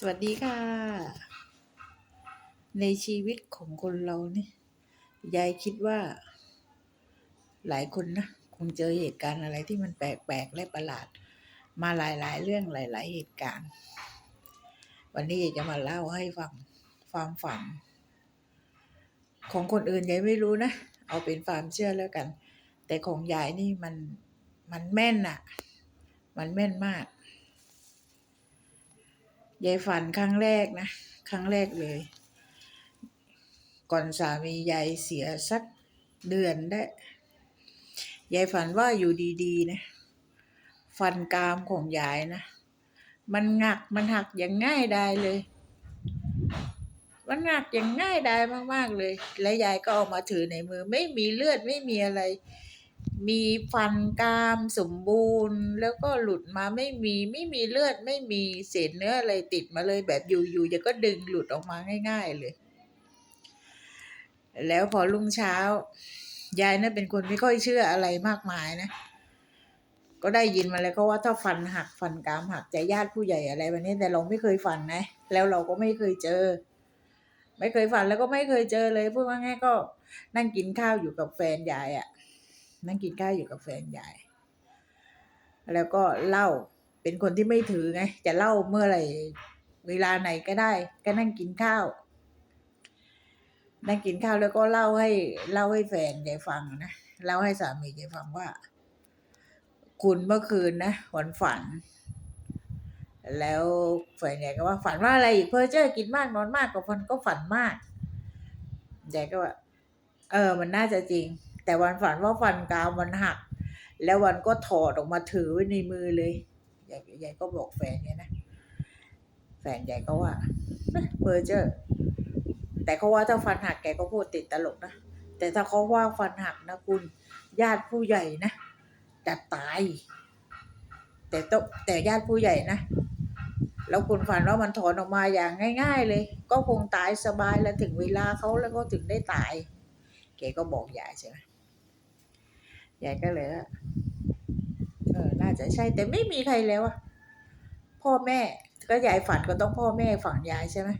สวัสดีค่ะ ในชีวิตของคนเราเนี่ยยายคิดว่า หลายคนนะคงเจอเหตุการณ์อะไรที่มันแปลกๆและประหลาด มาหลายๆ เรื่องหลาย ๆ เหตุการณ์ วันนี้ยายจะมาเล่าให้ฟังความฝัน ของคนอื่นยายไม่รู้นะ เอาเป็นความเชื่อแล้วกัน แต่ของยายนี่มันมันแม่นอะมันแม่นมาก ยายฝันครั้งแรกนะ ครั้งแรกเลย ก่อนสามียายเสียสักเดือนได้ยายฝันว่าอยู่ดีๆนะฟันกรามของยายนะ มันหักมันหักอย่างง่ายดายเลย มันหักอย่างง่ายดายมากๆเลย และยายก็เอามาถือในมือ ไม่มีเลือดไม่มีอะไร มีฟันกรามสมบูรณ์ แล้วก็หลุดมาไม่มีไม่มีเลือดไม่มีเศษเนื้ออะไรติดมาเลยแบบอยู่ๆจะก็ดึงหลุดออกมาง่าย ๆเลย แล้วพอรุ่งเช้ายายน่ะเป็นคนไม่ค่อยเชื่ออะไรมากมายนะ ก็ได้ยินมาแล้วก็ว่าถ้าฟันหักฟันกรามหักจะญาติผู้ใหญ่อะไรแบบนี้แต่เราไม่เคยฝันนะ แล้วเราก็ไม่เคยเจอ ไม่เคยฝันแล้วก็ไม่เคยเจอเลยพูดว่าง่ายก็นั่งกินข้าวอยู่กับแฟนยายอะ นั่งกินข้าวอยู่กับแฟนยายแล้วก็เล่าเป็นคนที่ไม่ถือไง จะเล่าเมื่อไหร่เวลาไหนก็ได้ ก็นั่งกินข้าว นั่งกินข้าวแล้วก็เล่าให้เล่าให้แฟนยายฟังนะเล่าให้สามียายฟังว่า คุณเมื่อคืนนะวันฝัน แล้วแฟนยายก็ว่าฝันว่าอะไรอีกเพอเจอกินมากนอนมากกับฟันก็ฝันมากยายก็ว่าเออ มันน่าจะจริง แต่วันฝันว่าฟันกามมันหัก แล้ววันก็ถอดออกมาถือไว้ในมือเลยยายยายก็บอกแฟนเนี่ยนะแฟนยายก็ว่าเพอร์เจอแต่เขาว่าถ้าฟันหักแกก็พูดติดตลกนะแต่ถ้าเขาว่าฟันหักนะคุณญาติผู้ใหญ่นะจะตาย แต่ต้องแต่ญาติผู้ใหญ่นะแล้วคุณฝันว่ามันถอนออกมาอย่างง่าย ๆ เลย ก็คงตายสบายแล้วถึงเวลาเขาแล้วก็ถึงได้ตายแกก็บอกยายใช่ไหม ยายก็เลยเออน่าจะใช่ แต่ไม่มีใครแล้วอะพ่อแม่ ก็ยายฝันก็ต้องพ่อแม่ฝั่งยายใช่ไหม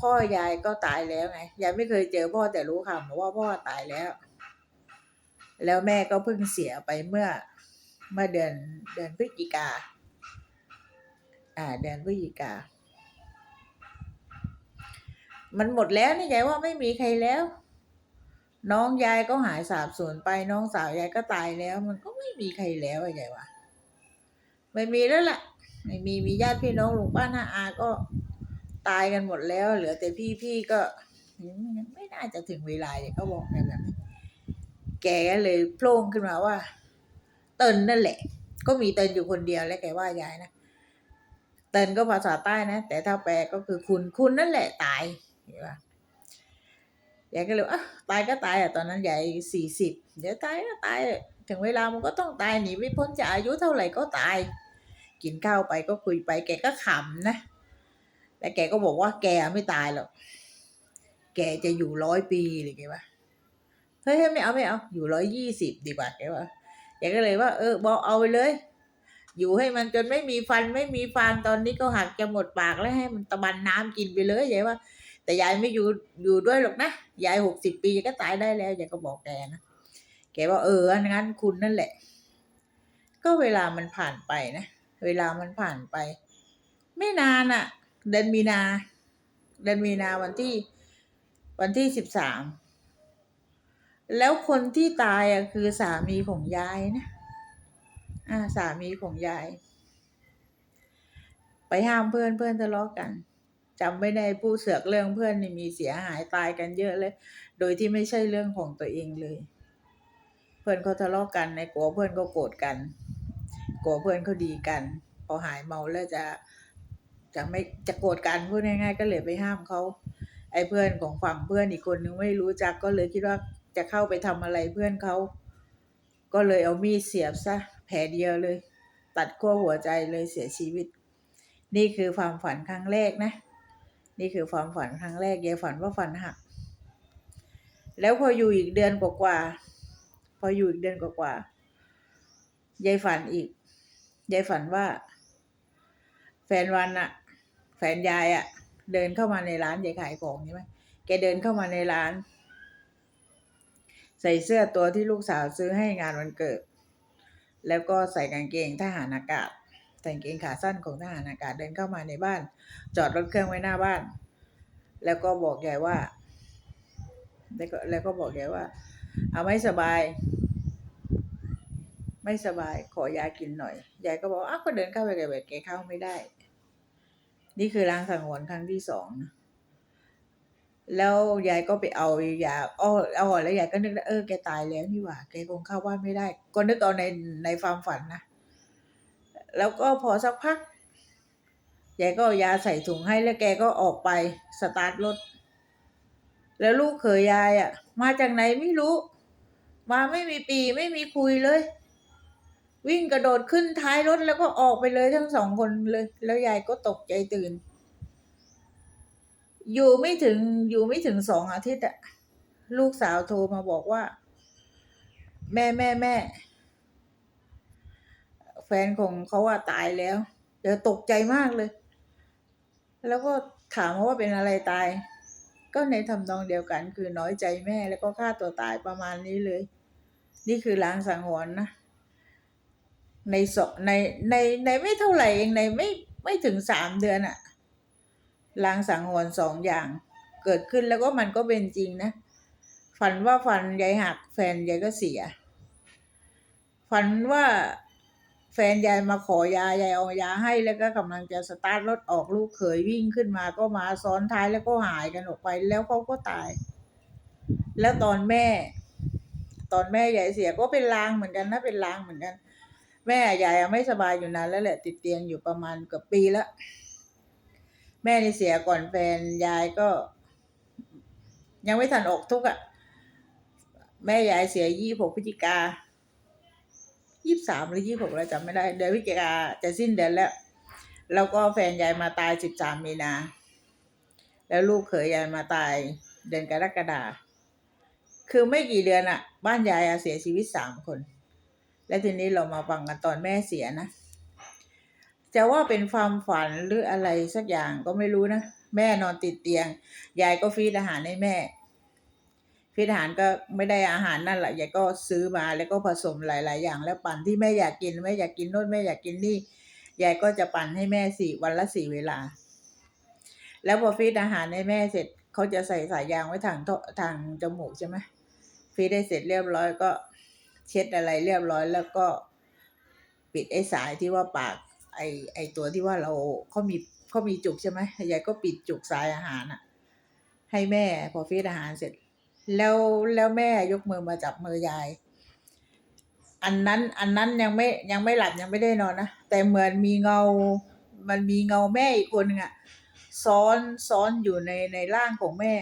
พ่อยายก็ตายแล้วไงยายไม่เคยเจอพ่อแต่รู้ข่าวมาว่าพ่อตายแล้ว แล้วแม่ก็เพิ่งเสียไปเมื่อเมื่อเดือนเดือนพฤศจิกา อ่า เดือนพฤศจิกา มันหมดแล้วนี่ยายว่าไม่มีใครแล้ว น้องยายก็หายสาบสูญไปน้องสาวยายก็ตายแล้ว มันก็ไม่มีใครแล้วไอะยายว่าไม่มีแล้วล่ะไม่มีมีญาติพี่น้องลุงป้าน้าอาก็ตายกันหมดแล้ว เหลือแต่พี่พี่ก็ไม่น่าจะถึงเวลาอย่างเขาบอกแบบนั้นแกเลยโพล่งขึ้นมาว่า เตินนั่นแหละ ก็มีเตินอยู่คนเดียวแล้วแกว่ายายนะเตินก็ภาษาใต้นะ แต่ถ้าแปลก็คือคุณคุณนั่นแหละตายเห็นปะ ยายก็เลยอะตายก็ตายอะตอนนั้นยายสี่สิบเดี๋ยวตายก็ตายถึงเวลามันก็ต้องตายหนีไม่พ้นจะอายุเท่าไหร่ก็ตาย กินข้าวไปก็คุยไปแกก็ขำนะแต่แกก็บอกว่าแกไม่ตายหรอกแกจะอยู่ร้อยปีหรือไงวะเฮ้ยไม่เอาไม่เอาอยู่ร้อยยี่สิบดีกว่าแกว่าแกก็เลยว่า เออบอกเอาไปเลย อยู่ให้มันจนไม่มีฟันไม่มีฟางตอนนี้ก็หักจะหมดปากแล้วให้มันตะบันน้ำกินไปเลยยายว่า แต่ยายไม่อยู่อยู่ด้วยหรอกนะยายหกสิบปีก็ตายได้แล้วยายก็บอกแกนะแกว่าเอองั้นคุณนั่นแหละ ก็เวลามันผ่านไปนะเวลามันผ่านไป ไม่นานอะเดือนมีนาเดือนมีนาวันที่ วันที่สิบสามแล้วคนที่ตายอะคือสามีของยายนะอ่าสามีของยาย ไปห้ามเพื่อนเพื่อนทะเลาะกัน จำไม่ได้ผู้เสือกเรื่องเพื่อนนี่มีเสียหายตายกันเยอะเลย โดยที่ไม่ใช่เรื่องของตัวเองเลย เพื่อนเขาทะเลาะกันในกลัวเพื่อนก็โกรธกันกลัวเพื่อนเขาดีกัน พอหายเมาแล้วจะจะไม่จะโกรธกันพูดง่าย ๆ ก็เลยไปห้ามเขาไอ้เพื่อนของฝั่งเพื่อนอีกคนนึงไม่รู้จักก็เลยคิดว่าจะเข้าไปทำอะไรเพื่อนเขาก็เลยเอามีดเสียบซะแผลเดียวเลย ตัดขั้วหัวใจเลยเสียชีวิต นี่คือความฝันครั้งแรกนะ นี่คือความฝันครั้งแรกยายฝันว่าฝันหัก แล้วพออยู่อีกเดือนกว่าๆพออยู่อีกเดือนกว่าๆยายฝันอีกยายฝันว่า แฟนวันอะแฟนยายอะ่ะเดินเข้ามาในร้านยายขายของใช่ไหมแกเดินเข้ามาในร้าน ใส่เสื้อตัวที่ลูกสาวซื้อให้งานวันเกิด แล้วก็ใส่กางเกงทหารอากาศ ใส่งเกงขาสั้นของทหารอากาศเดินเข้ามาในบ้าน จอดรถเครื่องไว้หน้าบ้าน แล้วก็บอกยายว่า แล้วก็แล้วก็บอกยายว่า เอาไม่สบาย ไม่สบายขอยากินหน่อยยายก็บอกอ้าวก็เดินเข้าไปแกแบบแกเข้าไม่ได้ นี่คือรางสังหรณ์ครั้งที่สองนะแล้วยายก็ไปเอายาอ้อเอาออกแล้วยายก็นึกเออแกตายแล้วนี่หว่าแกคงเข้าบ้านไม่ได้ ก็นึกเอาในในความฝันนะ แล้วก็พอสักพักยายก็เอายาใส่ถุงให้แล้วแกก็ออกไปสตาร์ทรถ แล้วลูกเขยยายอะ มาจากไหนไม่รู้ มาไม่มีปีไม่มีคุยเลย วิ่งกระโดดขึ้นท้ายรถแล้วก็ออกไปเลยทั้งสองคนเลย แล้วยายก็ตกใจตื่น อยู่ไม่ถึงอยู่ไม่ถึงสองอาทิตย์อะลูกสาวโทรมาบอกว่า แม่แม่แม่แแฟนของเขาอะตายแล้วเดี๋ยวตกใจมากเลย แล้วก็ถามว่าเป็นอะไรตาย ก็ในทำนองเดียวกัน คือน้อยใจแม่แล้วก็ฆ่าตัวตายประมาณนี้เลย นี่คือล้างสังหรณ์นะ ในสในในในไม่เท่าไหร่เองในไม่ไม่ถึงสามเดือนอะลางสังหรณ์สองอย่าง เกิดขึ้นแล้วก็มันก็เป็นจริงนะ ฝันว่าฝันยายหักแฟนยายก็เสีย ฝันว่า แฟนยายมาขอยายายเอายาให้แล้วก็กำลังจะสตาร์ทรถออกลูกเขยวิ่งขึ้นมาก็มาซ้อนท้ายแล้วก็หายกันออกไปแล้วเขาก็ตาย แล้วตอนแม่ ตอนแม่ยายเสียก็เป็นลางเหมือนกันนะเป็นลางเหมือนกัน แม่ยายไม่สบายอยู่นานแล้วแหละ ติดเตียงอยู่ประมาณเกือบปีแล้วแม่นี่เสียก่อนแฟนยายก็ ยังไม่ทันออกทุกข์อะ แม่ยายเสียยี่หกพฤศจิกา ยี่สามหรือยี่หกเราจำไม่ได้ เดือนพฤศจิกาจะสิ้นเดือนแล้ว แล้วก็แฟนยายมาตายสิบสามมีนา แล้วลูกเขยยายมาตายเดือนกรกฎาคือไม่กี่เดือนอะบ้านยายเสียชีวิตสามคน แล้วทีนี้เรามาฟังกันตอนแม่เสียนะ จะว่าเป็นความฝันหรืออะไรสักอย่างก็ไม่รู้นะ แม่นอนติดเตียง ยายก็ฟีดอาหารให้แม่ ฟีดอาหารก็ไม่ได้อาหารนั่นแหละยายก็ซื้อมาแล้วก็ผสมหลาย ๆ อย่าง แล้วปั่นที่แม่อยากกินแม่อยากกินโน่นแม่อยากกินนี่ยายก็จะปั่นให้แม่สี่วันละสี่เวลา แล้วพอฟีดอาหารให้แม่เสร็จเขาจะใส่สายยางไว้ทางทางจมูกใช่ไหมฟีดได้เสร็จเรียบร้อยก็เช็ดอะไรเรียบร้อยแล้วก็ปิดไอ้สายที่ว่าปากไอ้ไอ้ตัวที่ว่าเราเขามีเขามีจุกใช่ไหมยายก็ปิดจุกสายอาหารอะให้แม่พอฟีดอาหารเสร็จ แล้วแล้วแม่ยกมือมาจับมือยาย อันนั้นอันนั้นยังไม่ยังไม่หลับยังไม่ได้นอนนะแต่เหมือนมีเงา มันมีเงาแม่อีกคนนึงอะซ้อนซ้อนอยู่ในในร่างของแม่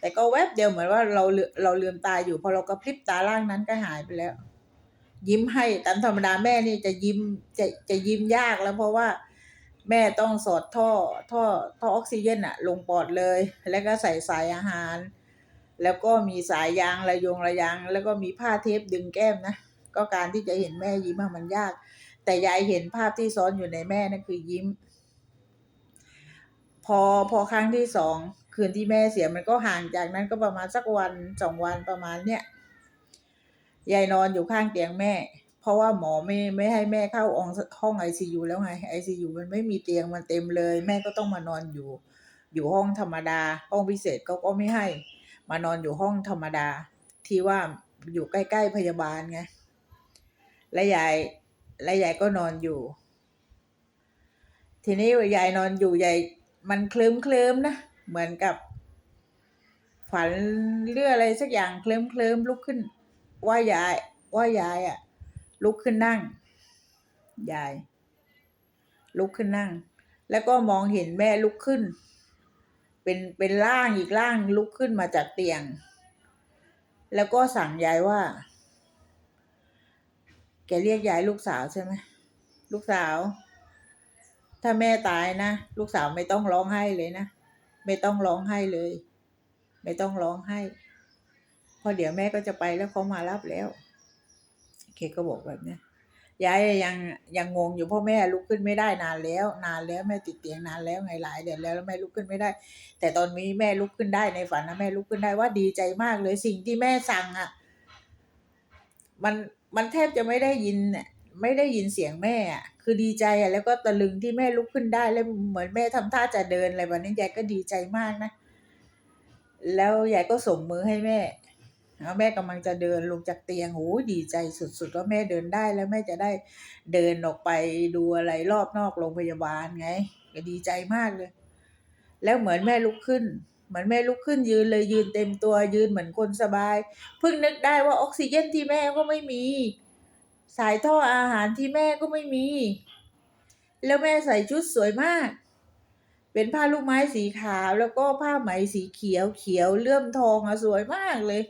แต่ก็แวบเดียวเหมือนว่าเราลืเราลืมตาอยู่พอเรากระพริบตาร่างนั้นก็หายไปแล้ว ยิ้มให้ตามธรรมดาแม่นี่จะยิ้มจะจะยิ้มยากแล้วเพราะว่าแม่ต้องสอดท่อท่อท่อออกซิเจนอะลงปอดเลย แล้วก็ใส่สายอาหาร แล้วก็มีสายยางระยงระยาง แล้วก็มีผ้าเทปดึงแก้มนะก็การที่จะเห็นแม่ยิ้มมันยาก แต่ยายเห็นภาพที่ซ้อนอยู่ในแม่นั่นคือยิ้ม พอพอครั้งที่สองคืนที่แม่เสียมันก็ห่างจากนั้นก็ประมาณสักวันสองวันประมาณเนี้ยยายนอนอยู่ข้างเตียงแม่ เพราะว่าหมอไม่ไม่ให้แม่เข้าองห้องไอซียูแล้วไงไอซียูมันไม่มีเตียงมันเต็มเลย แม่ก็ต้องมานอนอยู่ อยู่ห้องธรรมดา ห้องพิเศษเขาก็ไม่ให้ มานอนอยู่ห้องธรรมดา ที่ว่าอยู่ใกล้ๆพยาบาลไงและยายและยายก็นอนอยู่ ทีนี้ยายนอนอยู่ยายมันเคลิ้มเคลิมนะเหมือนกับ ฝันเรื่องอะไรสักอย่างเคลิ้มเคลิมลุกขึ้น ว่ายาย ว่ายายอะลุกขึ้นนั่งยาย ลุกขึ้นนั่ง แล้วก็มองเห็นแม่ลุกขึ้น เป็นเป็นร่างอีกร่างลุกขึ้นมาจากเตียง แล้วก็สั่งยายว่า แกเรียกยายลูกสาวใช่ไหมลูกสาว ถ้าแม่ตายนะลูกสาวไม่ต้องร้องไห้เลยนะไม่ต้องร้องไห้เลย ไม่ต้องร้องไห้เพราะเดี๋ยวแม่ก็จะไปแล้วเขามารับแล้ว เคก็บอกแบบนี้ ยายยังยังงงอยู่เพราะแม่ลุกขึ้นไม่ได้นานแล้ว นานแล้วแม่ติดเตียงนานแล้วไงหลายเดือนแล้วแล้วแม่ลุกขึ้นไม่ได้ แต่ตอนนี้แม่ลุกขึ้นได้ในฝันนะแม่ลุกขึ้นได้ว่าดีใจมากเลยสิ่งที่แม่สั่งอะ มันมันแทบจะไม่ได้ยินน่ะไม่ได้ยินเสียงแม่อะคือดีใจอะแล้วก็ตะลึงที่แม่ลุกขึ้นได้แล้วเหมือนแม่ทำท่าจะเดินอะไรแบบนี้ยายก็ดีใจมากนะแล้วยายก็ส่งมือให้แม่ แล้วแม่กำลังจะเดินลงจากเตียงโอ้ดีใจสุดๆว่าแม่เดินได้แล้วแม่จะได้เดินออกไปดูอะไรรอบนอกโรงพยาบาลไงก็ดีใจมากเลย แล้วเหมือนแม่ลุกขึ้น เหมือนแม่ลุกขึ้นยืนเลยยืนเต็มตัวยืนเหมือนคนสบาย เพิ่งนึกได้ว่าออกซิเจนที่แม่ก็ไม่มี สายท่ออาหารที่แม่ก็ไม่มี แล้วแม่ใส่ชุดสวยมากเป็นผ้าลูกไม้สีขาวแล้วก็ผ้าไหมสีเขียวเขียวเลื่อมทองอะสวยมากเลย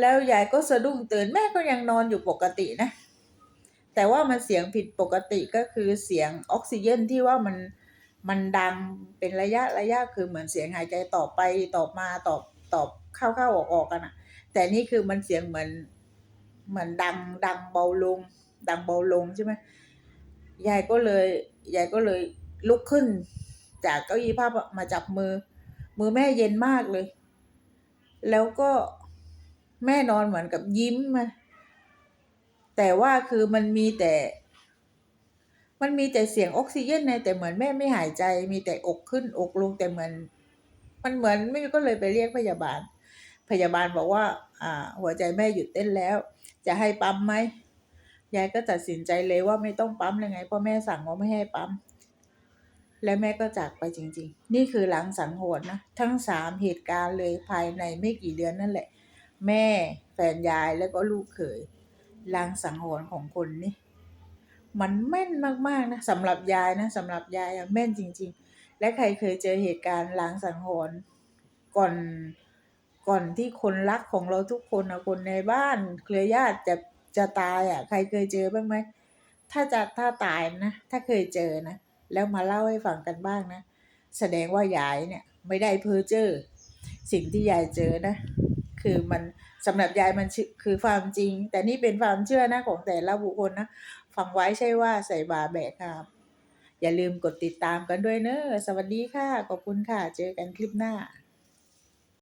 แล้วยายก็สะดุ้งตื่นแม่ก็ยังนอนอยู่ปกตินะ แต่ว่ามันเสียงผิดปกติก็คือเสียงออกซิเจนที่ว่ามันมันดังเป็นระยะระยะคือเหมือนเสียงหายใจต่อไปตอบมาตอบตอบเข้าเข้าออกออกกันอะแต่นี่คือมันเสียงเหมือนเหมือนดังดังเบาลง ดังเบาลงใช่ไหมยายก็เลยยายก็เลยลุกขึ้น จากเก้าอี้ผ้ามาจับมือ มือแม่เย็นมากเลย แล้วก็ แม่นอนเหมือนกับยิ้มมาแต่ว่าคือมันมีแต่ มันมีแต่เสียงออกซิเจนในแต่เหมือนแม่ไม่หายใจ มีแต่อกขึ้นอกลงแต่เหมือน มันเหมือนไม่ก็เลยไปเรียกพยาบาล พยาบาลบอกว่า อ่า หัวใจแม่หยุดเต้นแล้ว จะให้ปั๊มไหมยายก็ตัดสินใจเลยว่าไม่ต้องปั๊มเลยไงเพราะแม่สั่งว่าไม่ให้ปั๊มและแม่ก็จากไปจริง ๆ นี่คือหลังสังหรณ์นะ ทั้งสามเหตุการณ์เลยภายในไม่กี่เดือนนั่นแหละ แม่แฟนยายแล้วก็ลูกเขยลางสังหรณ์ของคนนี่มันแม่นมากๆนะสำหรับยายนะสำหรับยายอะแม่นจริง ๆ และใครเคยเจอเหตุการณ์ลางสังหรณ์ก่อนก่อนที่คนรักของเราทุกคนนะคนในบ้าน เครือญาติจะจะตายอะใครเคยเจอบ้างไหมถ้าจะถ้าตายนะถ้าเคยเจอนะแล้วมาเล่าให้ฟังกันบ้างนะ แสดงว่ายายเนี่ยไม่ได้เพ้อเจ้อสิ่งที่ยายเจอนะ คือมันสำหรับยายมันคือความจริง แต่นี่เป็นความเชื่อนะของแต่ละบุคคลนะฟังไว้ใช่ว่าใส่บาแบกครับ อย่าลืมกดติดตามกันด้วยเนอะสวัสดีค่ะ ขอบคุณค่ะ เจอกันคลิปหน้า